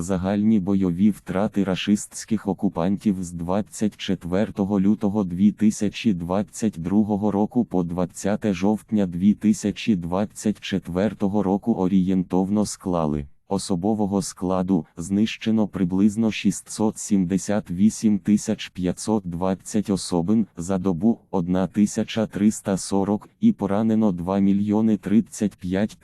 Загальні бойові втрати рашистських окупантів з 24 лютого 2022 року по 20 жовтня 2024 року орієнтовно склали. Особового складу знищено приблизно 678 520 особин за добу 1340 і поранено 2 мільйони 35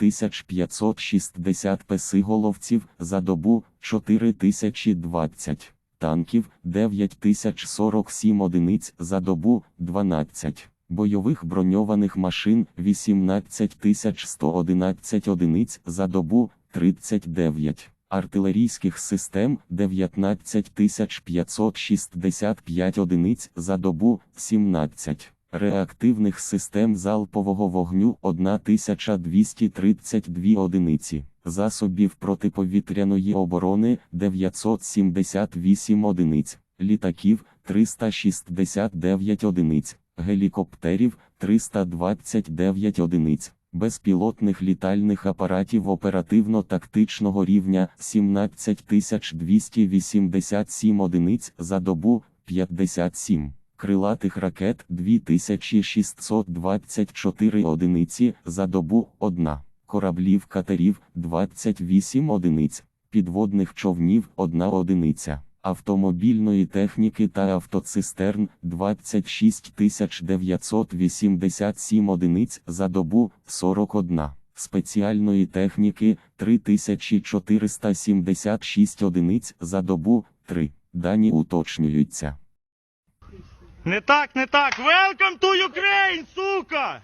560 песиголовців за добу 4020 танків 9047 одиниць за добу 12 бойових броньованих машин 18111 одиниць за добу 39, артилерійських систем 19565 одиниць за добу 17, реактивних систем залпового вогню 1232 одиниці, засобів протиповітряної оборони 978 одиниць, літаків 369 одиниць, гелікоптерів 329 одиниць безпілотних літальних апаратів оперативно-тактичного рівня 17287 одиниць за добу 57, крилатих ракет 2624 одиниці за добу 1, кораблів катерів 28 одиниць, підводних човнів 1 одиниця. Автомобільної техніки та автоцистерн 26 987 одиниць за добу 41, спеціальної техніки 3476 одиниць за добу 3. Дані уточнюються. Не так, не так. Welcome to Ukraine, сука!